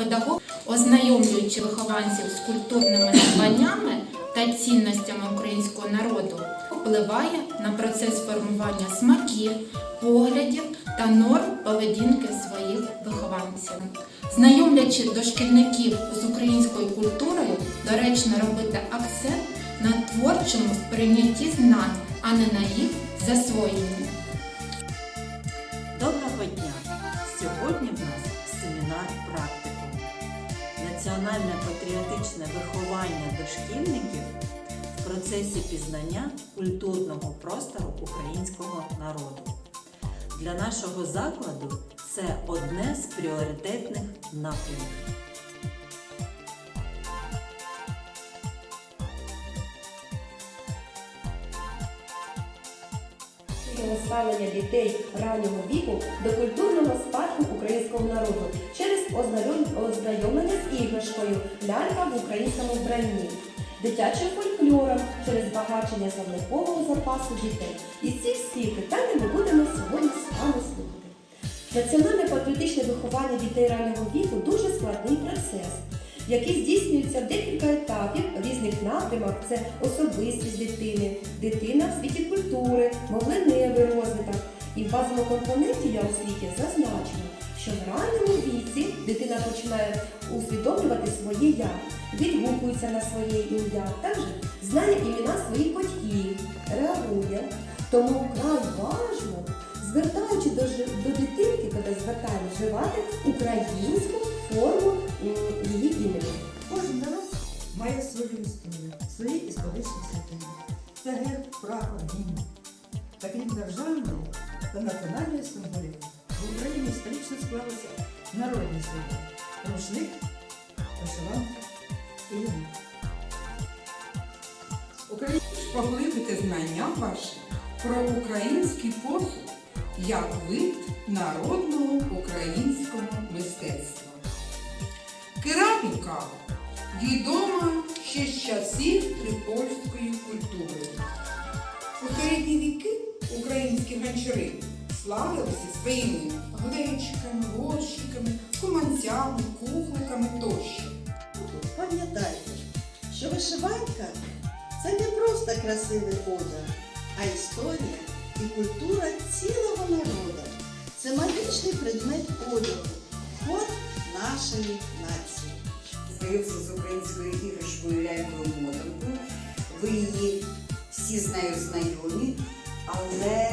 Педагог, ознайомлюючи вихованців з культурними надбаннями та цінностями українського народу, впливає на процес формування смаків, поглядів та норм поведінки своїх вихованців. Знайомлячи дошкільників з українською культурою, доречно робити акцент на творчому сприйнятті знань, а не на їх засвоєнні. Доброго дня! Сьогодні в нас семінар практикум. Національне патріотичне виховання дошкільників в процесі пізнання культурного простору українського народу. Для нашого закладу це одне з пріоритетних напрямків. Його ставлення дітей раннього віку до культурного спадку українського народу через ознайомлення з іграшкою лялька в українському вбранні, дитячим фольклором через збагачення словникового запасу дітей. І ці всі питання ми будемо сьогодні з вами слухати. Національне патріотичне виховання дітей раннього віку дуже складний процес, який здійснюється в декілька етапів в різних напрямах. Це особистість дитини, дитина в світі культури, мовленевий розвиток. І в базовому компоненті я освіті зазначено, що в ранньому віці дитина починає усвідомлювати своє я, відгукується на своє ім'я, також знає імена своїх батьків, реагує. Тому вкрай важливо, звертаючи до, звертаємо, вживати українську форму її імені. Кожен народ має свою історію, свої історичні святині. Це герб, прапор, гімн. Та крім та національної символіки, в Україні історично склалися народні символи. Рушник, вишиванка і львів. Українці ж поглибите знання ваші про український посуд як вид народного українського мистецтва. Кераміка відома ще з часів трипольської культури. У середні віки українські гончари славилися своїми глечиками, горщиками, куманцями, кухликами тощо. Пам'ятайте, що вишиванка це не просто красивий одяг, а історія і культура цілого народу. Це магічний предмет одягу, код нашої нації. Здається, з українською іграшкою лялькою мотанкою. Ви її всі з нею знайомі, але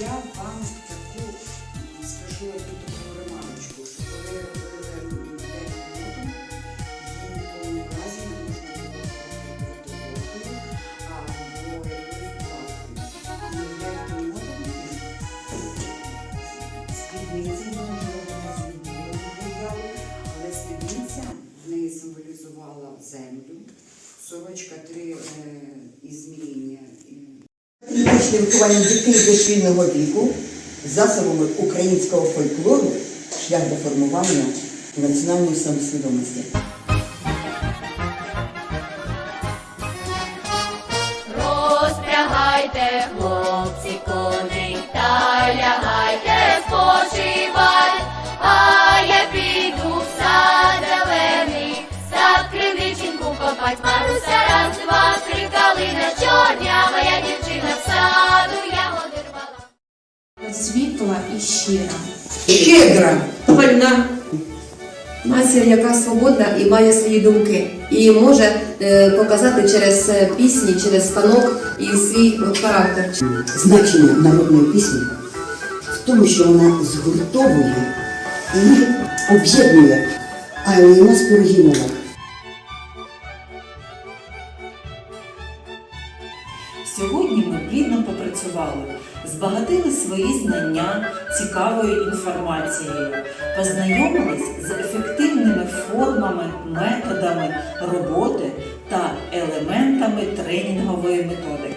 я вам таку скажу землю. Сорочка три е, ізміріння. Патріотичне виховання дітей дошкільного віку засобами українського фольклору шлях до формування національної самосвідомості. Розпрягайте, хлопці, щира. Щедра! Пальна нація, яка свободна і має свої думки, і може е, показати через е, пісні, через станок і свій характер. Значення народної пісні в тому, що вона згуртовує і об'єднує, а не нас порозуміла. Збагатили свої знання цікавою інформацією, познайомились з ефективними формами, методами роботи та елементами тренінгової методики.